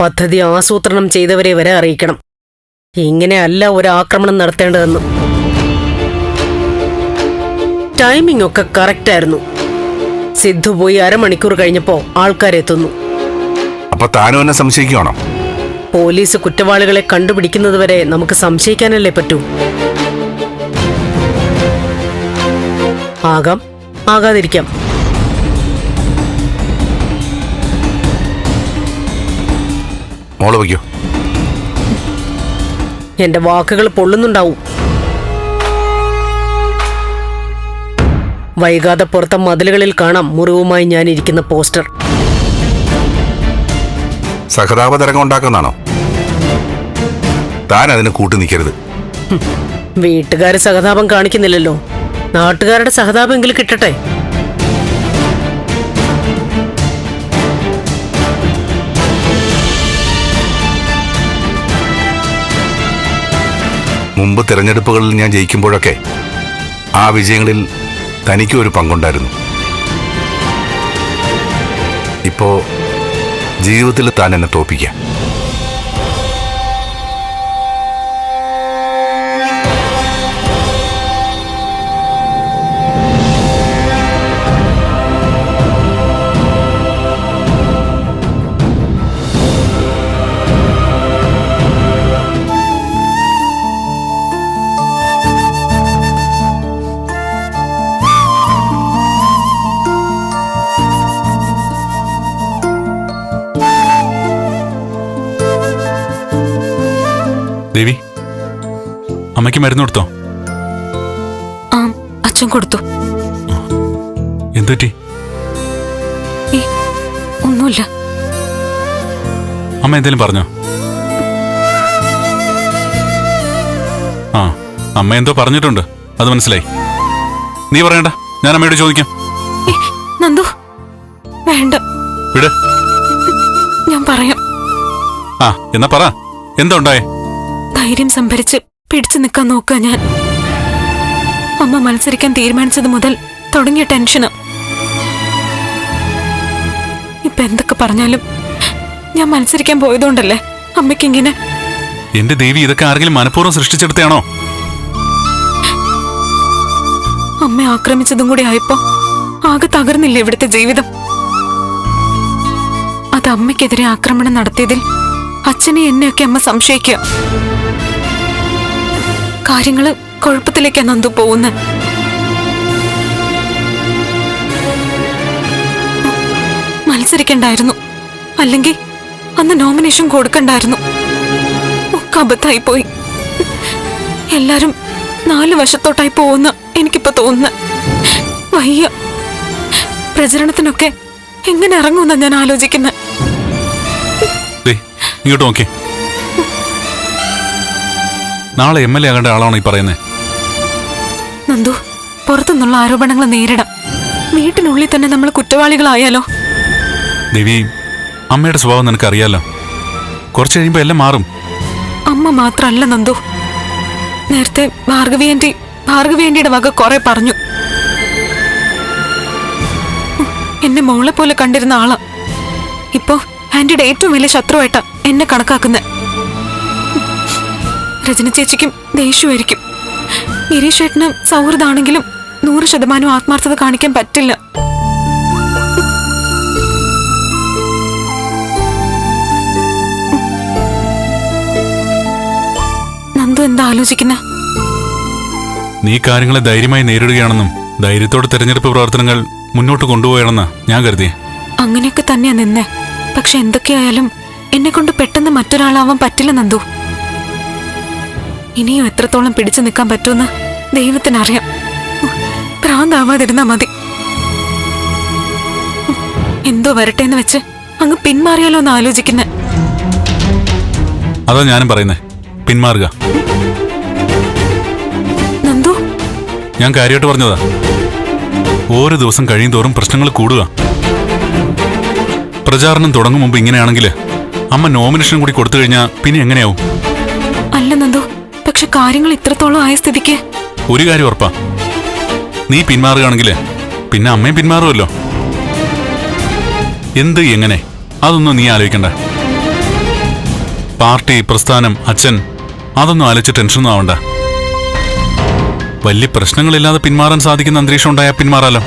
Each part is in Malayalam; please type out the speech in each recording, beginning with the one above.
പദ്ധതി ആസൂത്രണം ചെയ്തവരെ വരെ അറിയിക്കണം. ഇങ്ങനെയല്ല ഒരു ആക്രമണം നടത്തേണ്ടതെന്ന്. ടൈമിംഗ് ഒക്കെ കറക്റ്റ് ആയിരുന്നു. സിദ്ധു പോയി അരമണിക്കൂർ കഴിഞ്ഞപ്പോ ആൾക്കാരെത്തുന്നു അപ്പൊ താനും എന്നെ സംശയിക്കുകയാണോ പോലീസ് കുറ്റവാളികളെ കണ്ടുപിടിക്കുന്നതുവരെ നമുക്ക് സംശയിക്കാനല്ലേ പറ്റൂ? ആകാം. ആകാതിരിക്കാം. മോൾ വയ്ക്കോ. എന്റെ വാക്കുകൾ പൊള്ളുന്നുണ്ടാവും. വൈകാതെ പുറത്തെ മതിലുകളിൽ കാണാം മുറിവുമായി ഞാൻ ഇരിക്കുന്ന പോസ്റ്റർ. സഹതാപ തരംഗം ഉണ്ടാക്കുന്നതാണോ? താൻ അതിന് കൂട്ടു നിൽക്കരുത്. വീട്ടുകാര് സഹതാപം കാണിക്കുന്നില്ലല്ലോ. നാട്ടുകാരുടെ സഹതാപമെങ്കിലും കിട്ടട്ടെ. മുമ്പ് തിരഞ്ഞെടുപ്പുകളിൽ ഞാൻ ജയിക്കുമ്പോഴൊക്കെ ആ വിജയങ്ങളിൽ തനിക്കും ഒരു പങ്കുണ്ടായിരുന്നു. ഇപ്പോൾ ജീവിതത്തിൽ താൻ എന്നെ തോപ്പിക്കാം അമ്മയ്ക്ക് മരുന്ന് കൊടുത്തോ? ആ അച്ഛൻ കൊടുത്തു. എന്തുപറ്റി ഒന്നുമില്ല. അമ്മ എന്തേലും പറഞ്ഞോ? ആ അമ്മ എന്തോ പറഞ്ഞിട്ടുണ്ട്. അത് മനസ്സിലായി. നീ പറയണ്ട ഞാൻ അമ്മയോട് ചോദിക്കാം. നന്ദു വേണ്ട. വിട്. ഞാൻ പറയാം. ആ എന്നാ പറ. എന്താ ഉണ്ടായേ? ധൈര്യം സംഭരിച്ച് പിടിച്ചു നിൽക്കാൻ നോക്കുക ഞാൻ. അമ്മ മത്സരിക്കാൻ തീരുമാനിച്ചത് മുതൽ തുടങ്ങിയ ടെൻഷന് ഇപ്പൊ എന്തൊക്കെ പറഞ്ഞാലും ഞാൻ മത്സരിക്കാൻ പോയതുകൊണ്ടല്ലേ അമ്മയ്ക്കിങ്ങനെ. എന്റെ ദേവി ഇതൊക്കെ ആരെങ്കിലും മനഃപൂർവം സൃഷ്ടിച്ചെടുത്തയാണോ? അമ്മ ആക്രമിച്ചതും കൂടി ആയപ്പോ ആകെ തകർന്നില്ല ഇവിടുത്തെ ജീവിതം? അത് അമ്മയ്ക്കെതിരെ ആക്രമണം നടത്തിയതിൽ അച്ഛനെ എന്നെയൊക്കെ അമ്മ സംശയിക്കുക. കാര്യങ്ങൾ കുഴപ്പത്തിലേക്കാ നന്ദു പോകുന്നത് മത്സരിക്കണ്ടായിരുന്നു. അല്ലെങ്കിൽ അന്ന് നോമിനേഷൻ കൊടുക്കണ്ടായിരുന്നു. ഒക്കെ പോയി എല്ലാരും നാല് വശത്തോട്ടായി പോകുന്ന എനിക്കിപ്പോ തോന്നുന്നു. വയ്യ. പ്രചരണത്തിനൊക്കെ എങ്ങനെ ഇറങ്ങുമെന്നാ ഞാൻ ആലോചിക്കുന്നത് ദേ ഇങ്ങോട്ട് നോക്കി നാളെ എം എൽ എ ആകേണ്ട ആളാണോ ഈ പറയുന്നത് നന്ദു പുറത്തുനിന്നുള്ള ആരോപണങ്ങൾ നേരിടാം. വീട്ടിനുള്ളിൽ തന്നെ നമ്മൾ കുറ്റവാളികളായാലോ? ദേവി അമ്മയുടെ സ്വഭാവം നിനക്കറിയാലോ? കുറച്ച് കഴിയുമ്പോൾ എല്ലാം മാറും. അമ്മ മാത്രല്ല നന്ദു. നേരത്തെ ഭാർഗവിയന്റെ ഭാർഗവിയന്റെ ഭാർഗവി വക കുറെ പറഞ്ഞു. എന്നെ മോളെ പോലെ കണ്ടിരുന്ന ആളാ. ഇപ്പോ ആന്റിയുടെ ഏറ്റവും വലിയ ശത്രുവായിട്ടാ എന്നെ കണക്കാക്കുന്നത് രജന ചേച്ചിക്കും ദേഷ്യമായിരിക്കും ഗിരീഷ് ഏട്ടന് സൗഹൃദമാണെങ്കിലും നൂറ് ശതമാനം ആത്മാർത്ഥത കാണിക്കാൻ പറ്റില്ല. നന്ദു എന്താ ആലോചിക്കുന്ന? നീ കാര്യങ്ങളെ ധൈര്യമായി നേരിടുകയാണെന്നും ധൈര്യത്തോടെ തെരഞ്ഞെടുപ്പ് പ്രവർത്തനങ്ങൾ മുന്നോട്ട് കൊണ്ടുപോയണമെന്നാ ഞാൻ കരുതി അങ്ങനെയൊക്കെ തന്നെയാ നിന്നെ. പക്ഷെ എന്തൊക്കെയായാലും എന്നെ കൊണ്ട് പെട്ടെന്ന് മറ്റൊരാളാവാൻ പറ്റില്ല നന്ദു. ഇനിയും എത്രത്തോളം പിടിച്ചു നിൽക്കാൻ പറ്റുമെന്ന് ദൈവത്തിനറിയാം. അറിയാം ഭ്രാന്താവാതിരുന്നാ മതി. എന്തോ വരട്ടെ എന്ന് വെച്ച് അങ്ങ് പിന്മാറിയാലോ എന്ന് ആലോചിക്കുന്നെ. അതാ ഞാനും പറയുന്നേ. പിന്മാറുക. നന്ദു? ഞാൻ കാര്യമായിട്ട് പറഞ്ഞതാ. ഓരോ ദിവസം കഴിയും തോറും പ്രശ്നങ്ങൾ കൂടുക. പ്രചാരണം തുടങ്ങും മുമ്പ് ഇങ്ങനെയാണെങ്കിൽ അമ്മ നോമിനേഷൻ കൂടി കൊടുത്തു കഴിഞ്ഞാൽ പിന്നെ എങ്ങനെയാവും? പക്ഷെ കാര്യങ്ങൾ ഇത്രത്തോളം ആയ സ്ഥിതിക്ക്? ഒരു കാര്യം ഉറപ്പാ. നീ പിന്മാറുകയാണെങ്കിൽ പിന്നെ അമ്മയും പിന്മാറുമല്ലോ എന്ത് എങ്ങനെ? അതൊന്നും നീ ആലോചിക്കണ്ട. പാർട്ടി പ്രസ്ഥാനം അച്ഛൻ അതൊന്നും ആലോചിച്ച് ടെൻഷനൊന്നും ആവണ്ട. വലിയ പ്രശ്നങ്ങളില്ലാതെ പിന്മാറാൻ സാധിക്കുന്ന അന്തരീക്ഷം ഉണ്ടായാൽ പിന്മാറാലോ.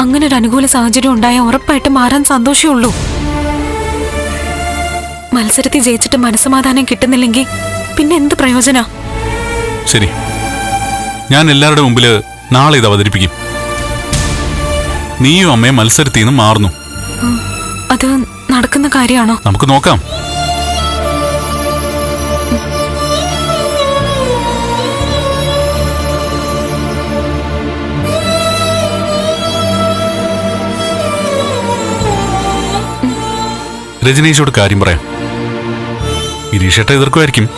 അങ്ങനെ ഒരു അനുകൂല സാഹചര്യം ഉണ്ടായാൽ ഉറപ്പായിട്ട് മാറാൻ സന്തോഷമേ ഉള്ളൂ. മത്സരത്തിൽ ജയിച്ചിട്ട് മനസ്സമാധാനം കിട്ടുന്നില്ലെങ്കിൽ പിന്നെ എന്ത് പ്രയോജന? ശരി. ഞാൻ എല്ലാവരുടെ മുമ്പിൽ നാളെ ഇത് അവതരിപ്പിക്കും. നീയും അമ്മയും മത്സരത്തിൽ നിന്ന് മാറുന്നു. അത് നടക്കുന്ന കാര്യമാണോ? നമുക്ക് നോക്കാം. രജനീഷോട് കാര്യം പറയാം. ഗിരീഷേട്ട എതിർക്കുമായിരിക്കും.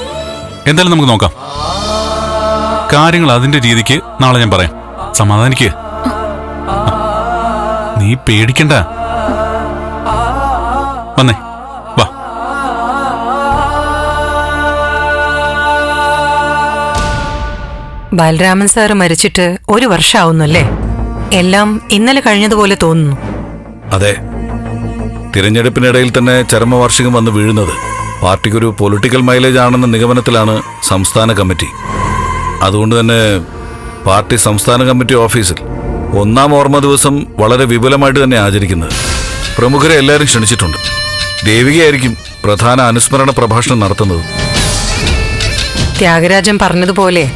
എന്തായാലും നമുക്ക് നോക്കാം. കാര്യങ്ങൾ അതിന്റെ രീതിക്ക് നാളെ ഞാൻ പറയാം. സമാധാനിക്ക്. നീ പേടിക്കണ്ട. വന്നേ. വാ. ബാലരാമൻ സാറ് മരിച്ചിട്ട് ഒരു വർഷമാവുന്നല്ലേ എല്ലാം ഇന്നലെ കഴിഞ്ഞതുപോലെ തോന്നുന്നു. അതെ. തിരഞ്ഞെടുപ്പിനിടയിൽ തന്നെ ചരമവാർഷികം വന്ന് വീഴുന്നത് പാർട്ടിക്കൊരു പൊളിറ്റിക്കൽ മൈലേജ് ആണെന്ന നിഗമനത്തിലാണ് സംസ്ഥാന കമ്മിറ്റി. അതുകൊണ്ട് തന്നെ പാർട്ടി സംസ്ഥാന കമ്മിറ്റി ഓഫീസിൽ ഒന്നാം ഓർമ്മ ദിവസം വളരെ വിപുലമായിട്ട് തന്നെ ആചരിക്കുന്നത്. പ്രമുഖരെ എല്ലാവരും ക്ഷണിച്ചിട്ടുണ്ട്. ദേവികയായിരിക്കും പ്രധാന അനുസ്മരണ പ്രഭാഷണം നടത്തുന്നത്. ത്യാഗരാജൻ പറഞ്ഞതുപോലെ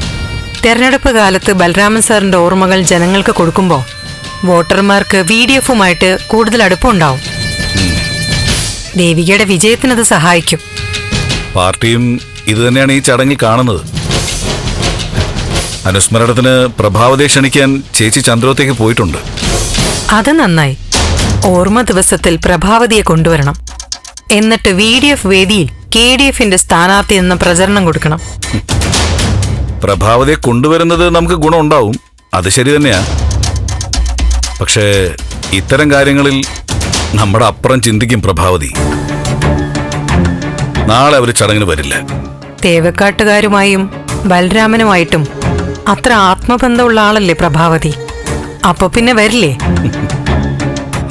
തെരഞ്ഞെടുപ്പ് കാലത്ത് ബലരാമൻ സാറിന്റെ ഓർമ്മകൾ ജനങ്ങൾക്ക് കൊടുക്കുമ്പോൾ വോട്ടർമാർക്ക് വി ഡി എഫുമായിട്ട് കൂടുതൽ അടുപ്പമുണ്ടാവും. ദേവികയുടെ വിജയത്തിനത് സഹായിക്കും. പാർട്ടിയും ഇത് തന്നെയാണ് ഈ ചടങ്ങിൽ കാണുന്നത്. അനുസ്മരണത്തിന് പ്രഭാവതയെ ക്ഷണിക്കാൻ ചേച്ചി ചന്ദ്രോത്തേക്ക് പോയിട്ടുണ്ട്. അത് നന്നായി. ഓർമ്മ ദിവസത്തിൽ പ്രഭാവതിയെ കൊണ്ടുവരണം. എന്നിട്ട് വി ഡി എഫ് വേദിയിൽ കെ ഡി എഫിന്റെ സ്ഥാനാർത്ഥി എന്ന പ്രചരണം കൊടുക്കണം. പ്രഭാവതിയെ കൊണ്ടുവരുന്നത് നമുക്ക് ഗുണമുണ്ടാവും. അത് ശരി തന്നെയാ. പക്ഷേ ഇത്തരം കാര്യങ്ങളിൽ നമ്മുടെ അപ്പുറം ചിന്തിക്കും പ്രഭാവതി. നാളെ അവർ ചടങ്ങിന് വരില്ല. തേവക്കാട്ടുകാരുമായും ബലരാമനുമായിട്ടും അത്ര ആത്മബന്ധമുള്ള ആളല്ലേ പ്രഭാവതി? അപ്പൊ പിന്നെ വരില്ലേ?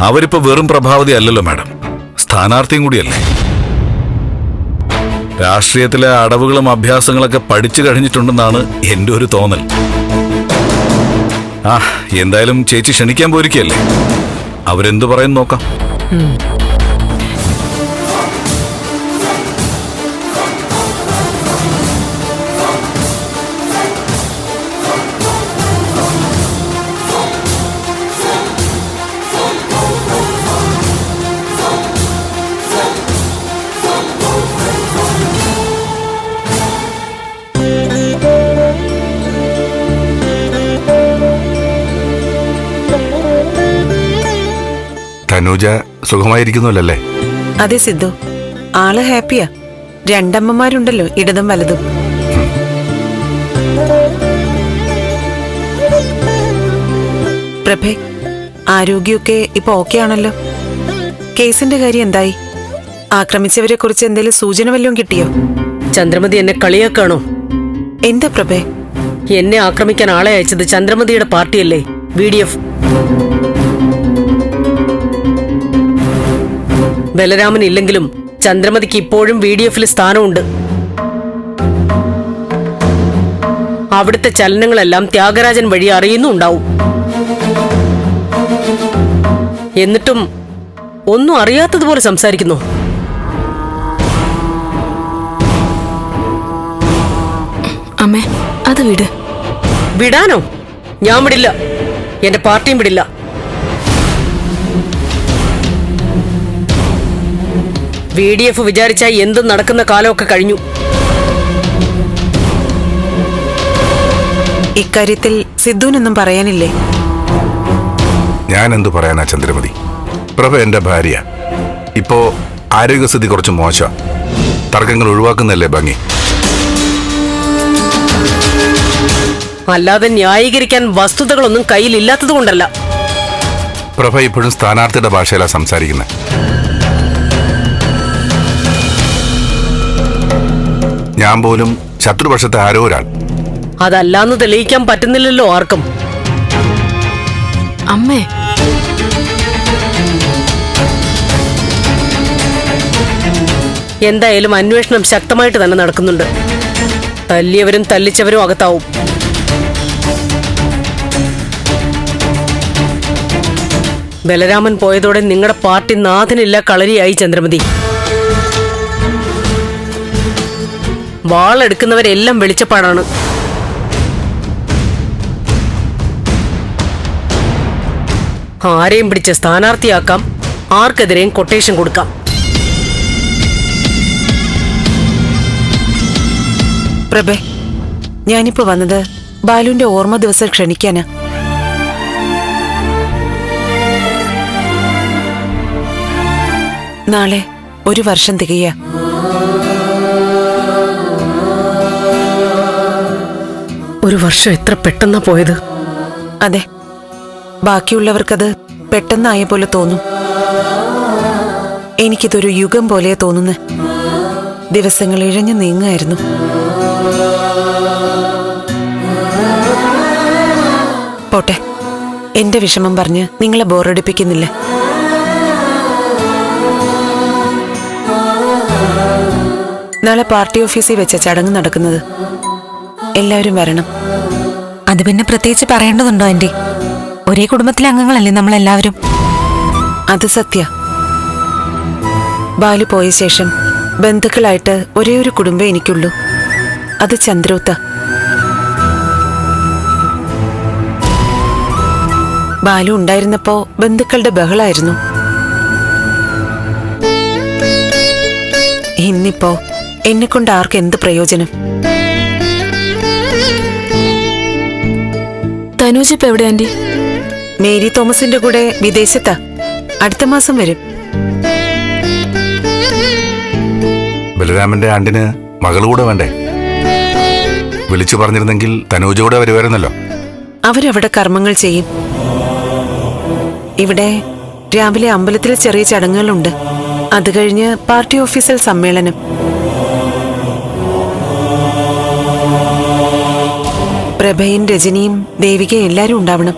അവരിപ്പോ വെറും പ്രഭാവതി അല്ലല്ലോ മാഡം. സ്ഥാനാർത്ഥിയും കൂടിയല്ലേ. രാഷ്ട്രീയത്തിലെ അടവുകളും അഭ്യാസങ്ങളൊക്കെ പഠിച്ചു കഴിഞ്ഞിട്ടുണ്ടെന്നാണ് എന്റെ ഒരു തോന്നൽ. ആ എന്തായാലും ചേച്ചി ക്ഷണിക്കാൻ പോയിരിക്കല്ലേ അവരെന്തു പറയും നോക്കാം. തനൂജ സുഖമായിരിക്കുന്നുവല്ലേ അതെ സിദ്ധു. ആൾ ഹാപ്പിയാ. രണ്ടമ്മമാരുണ്ടല്ലോ ഇടതും വലതും. പ്രഭേ ആരോഗ്യമൊക്കെ ഇപ്പൊ ഓക്കെ ആണല്ലോ കേസിന്റെ കാര്യം എന്തായി? ആക്രമിച്ചവരെ കുറിച്ച് എന്തെങ്കിലും സൂചന വല്ലതും കിട്ടിയോ? ചന്ദ്രമതി എന്നെ കളിയാക്കാണോ? എന്താ പ്രഭേ? എന്നെ ആക്രമിക്കാൻ ആളെ അയച്ചത് ചന്ദ്രമതിയുടെ പാർട്ടിയല്ലേ? V D F. ബലരാമൻ ഇല്ലെങ്കിലും ചന്ദ്രമതിക്ക് ഇപ്പോഴും വി ഡി എഫിൽ സ്ഥാനമുണ്ട്. അവിടുത്തെ ചലനങ്ങളെല്ലാം ത്യാഗരാജൻ വഴി അറിയുന്നുണ്ടാവും. എന്നിട്ടും ഒന്നും അറിയാത്തതുപോലെ സംസാരിക്കുന്നു. അമ്മേ അത് വിട്. വിടാനോ? ഞാൻ വിടില്ല. എന്റെ പാർട്ടിയും വിടില്ല. വി ഡി എഫ് വിചാരിച്ച എന്തും നടക്കുന്ന കാലമൊക്കെ കഴിഞ്ഞു. ഇക്കാര്യത്തിൽ സിദ്ധുവിനൊന്നും പറയാനില്ലേ? ഞാൻ എന്തു പറയാനാ ചന്ദ്രമതി? പ്രഭ എന്റെ ഭാര്യ. ഇപ്പോ ആരോഗ്യസ്ഥിതി കുറച്ച് മോശ. തർക്കങ്ങൾ ഒഴിവാക്കുന്നല്ലേ ഭംഗി? അല്ലാതെ ന്യായീകരിക്കാൻ വസ്തുതകളൊന്നും കയ്യിലില്ലാത്തത് കൊണ്ടല്ല പ്രഭ ഇപ്പോഴും സ്ഥാനാർത്ഥിയുടെ ഭാഷയിലാണ് സംസാരിക്കുന്നത് ഞാൻ പോലും ശത്രുപക്ഷത്തെ ആരോ ഒരാൾ. അതല്ലാന്ന് തെളിയിക്കാൻ പറ്റുന്നില്ലല്ലോ ആർക്കും. അമ്മേ. എന്തായാലും അന്വേഷണം ശക്തമായിട്ട് തന്നെ നടക്കുന്നുണ്ട്. തല്ലിയവരും തല്ലിച്ചവരും അകത്താവും. ബലരാമൻ പോയതോടെ നിങ്ങളുടെ പാർട്ടി നാഥനില്ല കളരിയായി ചന്ദ്രമതി. വാളെടുക്കുന്നവരെല്ലാം വെളിച്ചപ്പാടാണ്. ആരെയും പിടിച്ച് സ്ഥാനാർത്ഥിയാക്കാം ആർക്കെതിരെയും കൊട്ടേഷൻ കൊടുക്കാം. പ്രഭേ ഞാനിപ്പോ വന്നത് ബാലുവിന്റെ ഓർമ്മ ദിവസം ക്ഷണിക്കാനാ. നാളെ ഒരു വർഷം തികയ. ഒരു വർഷം എത്ര പെട്ടെന്നാ പോയത്? അതെ. ബാക്കിയുള്ളവർക്കത് പെട്ടെന്നായ പോലെ തോന്നും. എനിക്കിതൊരു യുഗം പോലെ തോന്നുന്നു. ദിവസങ്ങൾ ഇഴഞ്ഞു നീങ്ങായിരുന്നു. പോട്ടെ. എന്റെ വിഷമം പറഞ്ഞ് നിങ്ങളെ ബോറടിപ്പിക്കുന്നില്ല. നാളെ പാർട്ടി ഓഫീസിൽ വെച്ച ചടങ്ങ് നടക്കുന്നത്. എല്ലാവരും വരണം. അത് പിന്നെ പ്രത്യേകിച്ച് പറയേണ്ടതുണ്ടോ ആന്റി? ഒരേ കുടുംബത്തിലെ അംഗങ്ങളല്ലേ നമ്മളെല്ലാവരും? അത് സത്യ. ബാലു പോയ ശേഷം ബന്ധുക്കളായിട്ട് ഒരേ ഒരു കുടുംബം എനിക്കുള്ളൂ. അത് ചന്ദ്രോത്ത. ബാലു ഉണ്ടായിരുന്നപ്പോ ബന്ധുക്കളുടെ ബഹളായിരുന്നു. ഇന്നിപ്പോ എന്നെ കൊണ്ട് ആർക്ക് എന്ത് പ്രയോജനം? തനൂജ് ഇപ്പൊ എവിടെ ആന്റി? മേരി തോമസിന്റെ കൂടെ വിദേശത്താ. അടുത്ത മാസം വരും. ബലരാമന്റെ ആണ്ടിന് മകളുകൂടെ കൂടെ വേണ്ടേ? വിളിച്ചു പറഞ്ഞിരുന്നെങ്കിൽ തനൂജ കൂടെ വരുമായിരുന്നല്ലോ. അവരവിടെ കർമ്മങ്ങൾ ചെയ്യും. ഇവിടെ രാവിലെ അമ്പലത്തിലെ ചെറിയ ചടങ്ങുകളുണ്ട്. അത് കഴിഞ്ഞ് പാർട്ടി ഓഫീസിൽ സമ്മേളനം. പ്രഭയും രജനിയും ദേവികയും എല്ലാരും ഉണ്ടാവണം.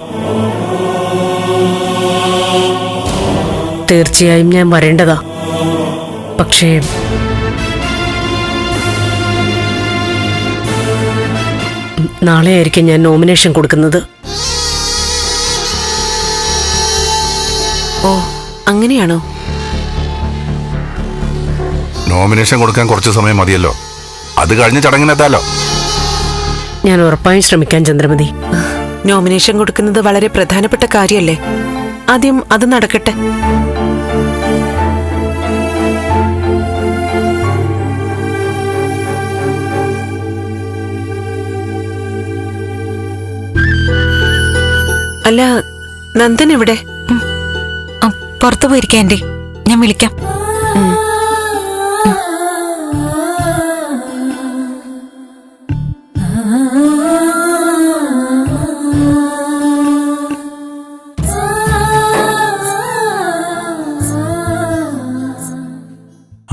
തീർച്ചയായും ഞാൻ വരേണ്ടതാ. പക്ഷേ നാളെ ആയിരിക്കും ഞാൻ നോമിനേഷൻ കൊടുക്കുന്നത്. ഓ അങ്ങനെയാണോ? നോമിനേഷൻ കൊടുക്കാൻ കുറച്ച് സമയം മതിയല്ലോ. അത് കഴിഞ്ഞ് ചടങ്ങിനെത്താലോ ഞാൻ ഉറപ്പായും ശ്രമിക്കാൻ ചന്ദ്രമതി. നോമിനേഷൻ കൊടുക്കുന്നത് വളരെ പ്രധാനപ്പെട്ട കാര്യല്ലേ? ആദ്യം അത് നടക്കട്ടെ. അല്ല നന്ദൻ എവിടെ? പുറത്തു പോയിരിക്കാം ആന്റി. ഞാൻ വിളിക്കാം.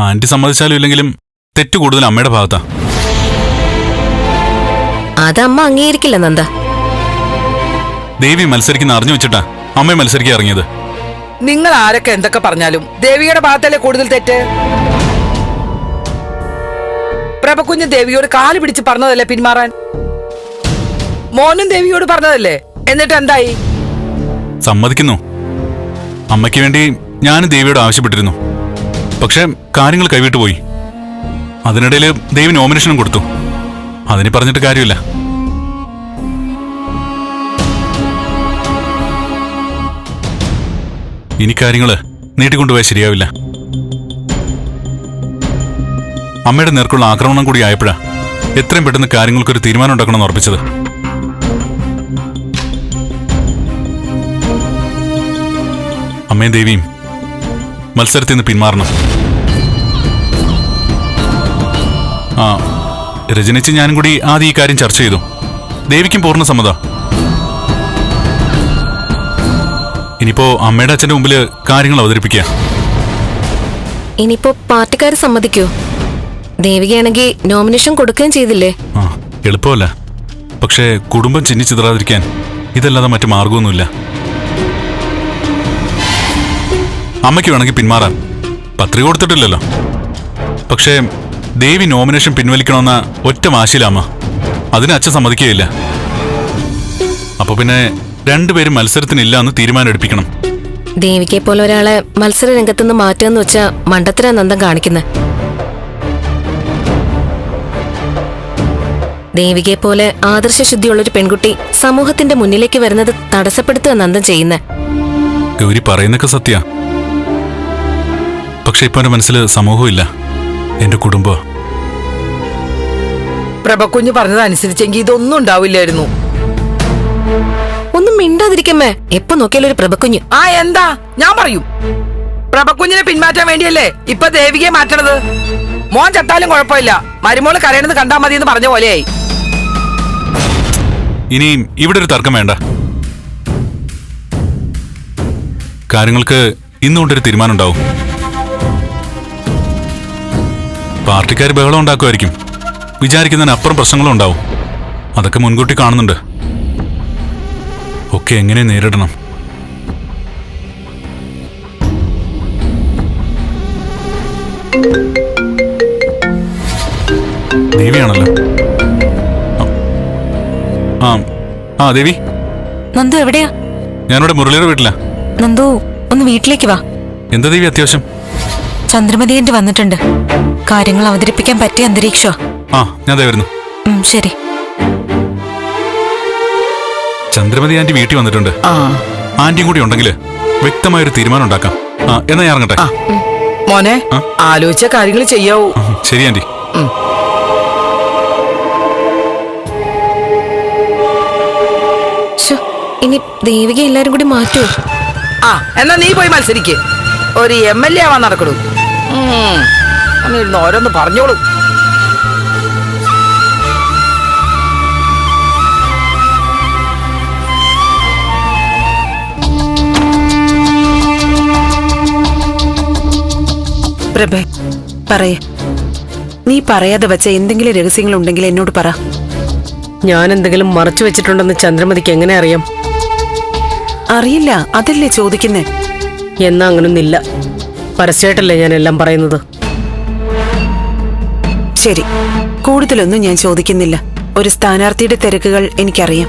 ആന്റി സമ്മതിച്ചാലും ഇല്ലെങ്കിലും തെറ്റ് കൂടുതൽ അമ്മയുടെ ഭാഗത്താ. അതമ്മ അംഗീകരിക്കില്ല നന്ദ. ദേവി മത്സരിക്കുന്ന അറിഞ്ഞു വെച്ചിട്ടാ അമ്മ മത്സരിക്കാൻ ഇറങ്ങിയത്. നിങ്ങൾ ആരൊക്കെ എന്തൊക്കെ പറഞ്ഞാലും ദേവിയുടെ ഭാഗത്തല്ലേ കൂടുതൽ തെറ്റ്? പ്രഭകുഞ്ഞ് ദേവിയോട് കാൽ പിടിച്ച് പറഞ്ഞതല്ലേ പിന്മാറാൻ? മോനും ദേവിയോട് പറഞ്ഞതല്ലേ? എന്നിട്ട് എന്തായി? സമ്മതിക്കുന്നു. അമ്മയ്ക്ക് വേണ്ടി ഞാനും ദേവിയോട് ആവശ്യപ്പെട്ടിരുന്നു. പക്ഷെ കാര്യങ്ങൾ കൈവിട്ടു പോയി. അതിനിടയിൽ ദൈവം നോമിനേഷനും കൊടുത്തു. അതിന് പറഞ്ഞിട്ട് കാര്യമില്ല. ഇനി കാര്യങ്ങൾ നീട്ടിക്കൊണ്ടുപോയാൽ ശരിയാവില്ല. അമ്മയുടെ നേർക്കുള്ള ആക്രമണം കൂടി ആയപ്പോഴാ എത്രയും പെട്ടെന്ന് കാര്യങ്ങൾക്കൊരു തീരുമാനം ഉണ്ടാക്കണമെന്ന് ഉറപ്പിച്ചത്. അമ്മയും ദേവിയും മത്സരത്തിൽ നിന്ന് പിന്മാറണം. ആ രജനിച്ച് ഞാനും കൂടി ആദ്യം ഈ കാര്യം ചർച്ച ചെയ്തു. ദേവിക്കും പൂർണ സമ്മത. ഇനിയിപ്പോ അമ്മയുടെ അച്ഛന്റെ മുമ്പിൽ കാര്യങ്ങൾ അവതരിപ്പിക്കുക. ഇനിയിപ്പോ പാർട്ടിക്കാർ സമ്മതിക്കോ? ദേവികയാണെങ്കിൽ നോമിനേഷൻ കൊടുക്കുകയും ചെയ്തില്ലേ? ആ എളുപ്പമല്ല. പക്ഷേ കുടുംബം ചിന്നിച്ചിതറാതിരിക്കാൻ ഇതല്ലാതെ മറ്റു മാർഗമൊന്നുമില്ല. അമ്മയ്ക്ക് വേണമെങ്കിൽ പിന്മാറാൻ പത്രിക കൊടുത്തിട്ടില്ലല്ലോ. പക്ഷേ ദേവി നോമിനേഷൻ പിൻവലിക്കണമെന്ന ഒറ്റ വാശിയിലാമ്മ അതിന് അച്ഛൻ സമ്മതിക്കുകയില്ല. അപ്പൊ പിന്നെ രണ്ടുപേരും മത്സരത്തിനില്ല എന്ന് തീരുമാനം എടുപ്പിക്കണം ദേവിക്കെ പോലെ ഒരാളെ മത്സര രംഗത്തുനിന്ന് മാറ്റുകയെന്ന് വെച്ചാ മണ്ടത്തര നന്ദം കാണിക്കുന്നത് ദേവികയെ പോലെ ആദർശശുദ്ധിയുള്ള ഒരു പെൺകുട്ടി സമൂഹത്തിന്റെ മുന്നിലേക്ക് വരുന്നത് തടസ്സപ്പെടുത്തുക നന്ദം ചെയ്യുന്നേ. ഗൗരി പറയുന്നൊക്കെ സത്യ. പക്ഷെ ഇപ്പൊ എന്റെ മനസ്സിൽ സമൂഹമില്ല എന്റെ കുടുംബം. പ്രഭക്കുഞ്ഞ് പറഞ്ഞതനുസരിച്ചെങ്കിൽ ഇതൊന്നും ഉണ്ടാവില്ലായിരുന്നു. ഒന്നും മിണ്ടാതിരിക്കമ്മേ. എപ്പൊ നോക്കിയാലും ഒരു പ്രഭക്കുഞ്ഞ്. ആ എന്താ? ഞാൻ പറയും. പ്രഭക്കുഞ്ഞിനെ പിന്മാറ്റാൻ വേണ്ടിയല്ലേ ഇപ്പൊ ദേവികയെ മാറ്റണത്? മോൻ ചത്താലും കുഴപ്പമില്ല. മരുമോൾ കരയണത് കണ്ടാ മതി എന്ന് പറഞ്ഞ പോലെയായി. ഇനിയും ഇവിടെ ഒരു തർക്കം വേണ്ട. കാര്യങ്ങൾക്ക് ഇന്നുകൊണ്ടൊരു തീരുമാനം ഉണ്ടാവും പാർട്ടിക്കാർ ബഹളം ഉണ്ടാക്കുമായിരിക്കും. വിചാരിക്കുന്നതിന് അപ്പുറം പ്രശ്നങ്ങളും ഉണ്ടാവും. അതൊക്കെ മുൻകൂട്ടി കാണുന്നുണ്ട്. ഒക്കെ എങ്ങനെ നേരിടണം? ദേവിയാണല്ലോ. ആ ആ ദേവി. നന്ദു എവിടെയാ? ഞാനിവിടെ മുരളിയുടെ വീട്ടിലാ. നന്ദു ഒന്ന് വീട്ടിലേക്ക് വാ. എന്താ ദേവി അത്യാവശ്യം? ചന്ദ്രമതി എന്റെ വന്നിട്ടുണ്ട്. കാര്യങ്ങൾ അവതരിപ്പിക്കാൻ പറ്റിയ അന്തരീക്ഷോ? ആ ഞാൻ ദേ വരുന്നു. ഉം, ശരി. ചന്ദ്രമതി ആന്റി വീട്ടിൽ വന്നിട്ടുണ്ട്. ആ. ആന്റിയും കൂടി ഉണ്ടെങ്കിൽ വ്യക്തമായൊരു തീരുമാനം ഉണ്ടാക്കാം. ആ എന്നാ ഞാൻ ഇറങ്ങട്ടെ? മോനെ ആ? ആലോചിച്ച കാര്യങ്ങൾ ചെയ്യാവൂ. ഉം, ശരി ആന്റി ശ്ശോ, ഇനി ദേവിക എല്ലാരും കൂടി മാറ്റുമോ ആ എന്നാ നീ പോയി മത്സരിക്ക്. ഒരു എം എൽ എ ആവാൻ നടക്കണു ഇരുന്ന് ഓരോന്ന് പറഞ്ഞോളൂ. പ്രഭേ പറയ. നീ പറയാതെ വെച്ച എന്തെങ്കിലും രഹസ്യങ്ങൾ ഉണ്ടെങ്കിൽ എന്നോട് പറ. ഞാൻ എന്തെങ്കിലും മറച്ചു വെച്ചിട്ടുണ്ടെന്ന് ചന്ദ്രമതിക്ക് എങ്ങനെ അറിയാം? അറിയില്ല അതല്ലേ ചോദിക്കുന്നേ. എന്നാ അങ്ങനൊന്നില്ല പരസ്യമായിട്ടല്ലേ ഞാൻ എല്ലാം പറയുന്നത്? ശരി. കൂടുതലൊന്നും ഞാൻ ചോദിക്കുന്നില്ല. ഒരു സ്ഥാനാർത്ഥിയുടെ തിരക്കുകൾ എനിക്കറിയാം.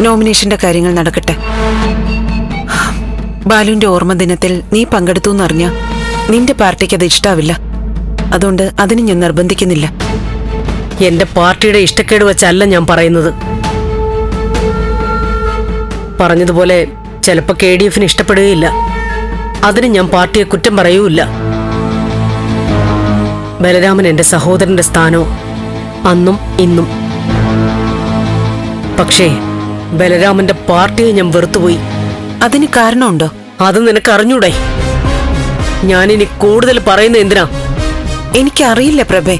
നോമിനേഷന്റെ കാര്യങ്ങൾ നടക്കട്ടെ. ബാലുവിന്റെ ഓർമ്മ ദിനത്തിൽ നീ പങ്കെടുത്തു എന്നറിഞ്ഞ നിന്റെ പാർട്ടിക്ക് അത് ഇഷ്ടാവില്ല. അതുകൊണ്ട് അതിന് ഞാൻ നിർബന്ധിക്കുന്നില്ല. എന്റെ പാർട്ടിയുടെ ഇഷ്ടക്കേട് വെച്ചല്ല ഞാൻ പറയുന്നത്. പറഞ്ഞതുപോലെ ചിലപ്പോ കെ ഡി എഫിന് ഇഷ്ടപ്പെടുകയില്ല. അതിന് ഞാൻ പാർട്ടിയെ കുറ്റം പറയൂല്ല. ബലരാമൻ എന്റെ സഹോദരന്റെ സ്ഥാനോ? അന്നും ഇന്നും. പക്ഷേ ബലരാമന്റെ പാർട്ടിയെ ഞാൻ വെറുത്തുപോയി. അതിന് കാരണമുണ്ടോ? അത് നിനക്ക് അറിഞ്ഞൂടെ ഞാനിനി കൂടുതൽ പറയുന്ന എന്തിനാ? എനിക്കറിയില്ല പ്രഭേ.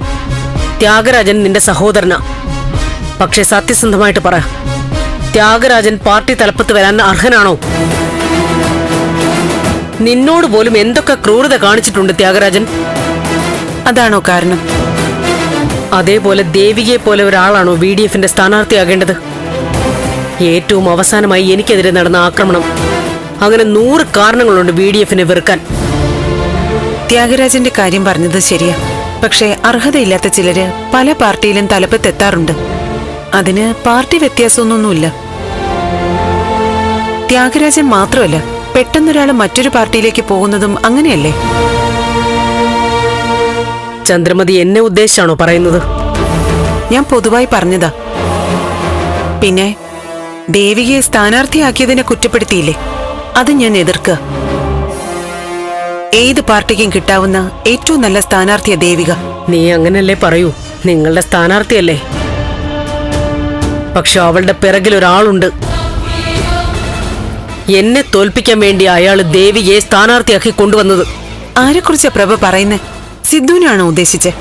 ത്യാഗരാജൻ നിന്റെ സഹോദരനാ. പക്ഷെ സത്യസന്ധമായിട്ട് പറ. ത്യാഗരാജൻ പാർട്ടി തലപ്പത്ത് വരാൻ അർഹനാണോ? നിന്നോട് പോലും എന്തൊക്കെ ക്രൂരത കാണിച്ചിട്ടുണ്ട് ത്യാഗരാജൻ? അതാണോ കാരണം? അതേപോലെ ദേവികയെ പോലെ ഒരാളാണോ ബി ഡി എഫിന്റെ സ്ഥാനാർത്ഥിയാകേണ്ടത്? ഏറ്റവും അവസാനമായി എനിക്കെതിരെ നടന്ന ആക്രമണം. അങ്ങനെ നൂറ് കാരണങ്ങളുണ്ട് ബി ഡി എഫിനെ വെറുക്കാൻ. ത്യാഗരാജന്റെ കാര്യം പറഞ്ഞത് ശരിയാ. പക്ഷേ അർഹതയില്ലാത്ത ചിലര് പല പാർട്ടിയിലും തലപ്പത്തെത്താറുണ്ട്. അതിന് പാർട്ടി വ്യത്യാസമൊന്നുമില്ല. ത്യാഗരാജൻ മാത്രമല്ല പെട്ടെന്നൊരാൾ മറ്റൊരു പാർട്ടിയിലേക്ക് പോകുന്നതും അങ്ങനെയല്ലേ? ചന്ദ്രമതി എന്നെ ഉദ്ദേശിച്ചാണോ പറയുന്നത്? ഞാൻ പൊതുവായി പറഞ്ഞതാ. പിന്നെ ദേവികയെ സ്ഥാനാർത്ഥിയാക്കിയതിനെ കുറ്റപ്പെടുത്തിയില്ലേ? അത് ഞാൻ എതിർക്കുക ഏത് പാർട്ടിക്കും കിട്ടാവുന്ന ഏറ്റവും നല്ല സ്ഥാനാർത്ഥിയ ദേവിക. നീ അങ്ങനല്ലേ പറയൂ? നിങ്ങളുടെ സ്ഥാനാർത്ഥിയല്ലേ? പക്ഷെ അവളുടെ പിറകിൽ ഒരാളുണ്ട്. എന്നെ തോൽപ്പിക്കാൻ വേണ്ടി അയാൾ ദേവിയെ സ്ഥാനാർത്ഥിയാക്കി കൊണ്ടുവന്നത്. ആരെക്കുറിച്ചാ പ്രഭ പറയുന്നേ? സിദ്ധുവിനാണോ ഉദ്ദേശിച്ചത്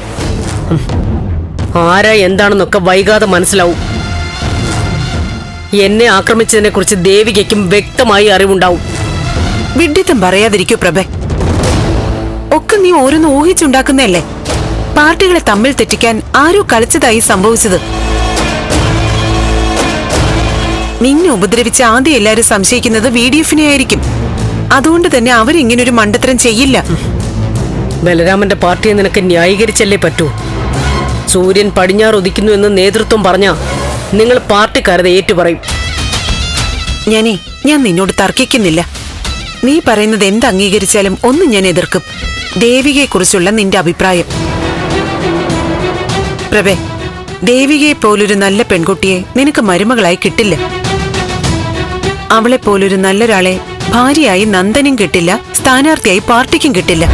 ആരാ എന്താണെന്നൊക്കെ വൈകാതെ മനസ്സിലാവും. എന്നെ ആക്രമിച്ചതിനെ കുറിച്ച് ദേവികയ്ക്കും വ്യക്തമായി അറിവുണ്ടാവും. വിഡ്ഢിത്തം പറയാതിരിക്കൂ പ്രഭ. ഒക്കെ നീ ഓരോന്ന് ഊഹിച്ചുണ്ടാക്കുന്നതല്ലേ? പാർട്ടികളെ തമ്മിൽ തെറ്റിക്കാൻ ആരോ കളിച്ചതായി സംഭവിച്ചത്. നിന്നെ ഉപദ്രവിച്ച ആദ്യം എല്ലാരും സംശയിക്കുന്നത് വി ഡി എഫിനെ ആയിരിക്കും. അതുകൊണ്ട് തന്നെ അവരിങ്ങനെ ഒരു മണ്ടത്തരം ചെയ്യില്ല. ബലരാമന്റെ പാർട്ടിയെ നിനക്ക് ന്യായീകരിച്ചല്ലേ പറ്റൂ? സൂര്യൻ പടിഞ്ഞാറ് ഉദിക്കുന്നു എന്ന് നേതൃത്വം പറഞ്ഞ നിങ്ങൾ പാർട്ടിക്കാരത് ഏറ്റുപറയും. ഞാനേ ഞാൻ നിന്നോട് തർക്കിക്കുന്നില്ല. നീ പറയുന്നത് എന്ത് അംഗീകരിച്ചാലും ഒന്നും ഞാൻ എതിർക്കും. ദേവികയെക്കുറിച്ചുള്ള നിന്റെ അഭിപ്രായം. പ്രഭേ ദേവികയെ പോലൊരു നല്ല പെൺകുട്ടിയെ നിനക്ക് മരുമകളായി കിട്ടില്ല. അവളെ പോലൊരു നല്ലൊരാളെ ഭാര്യയായി നന്ദനും കിട്ടില്ല സ്ഥാനാർത്ഥിയായി പാർട്ടിക്കും കിട്ടില്ല.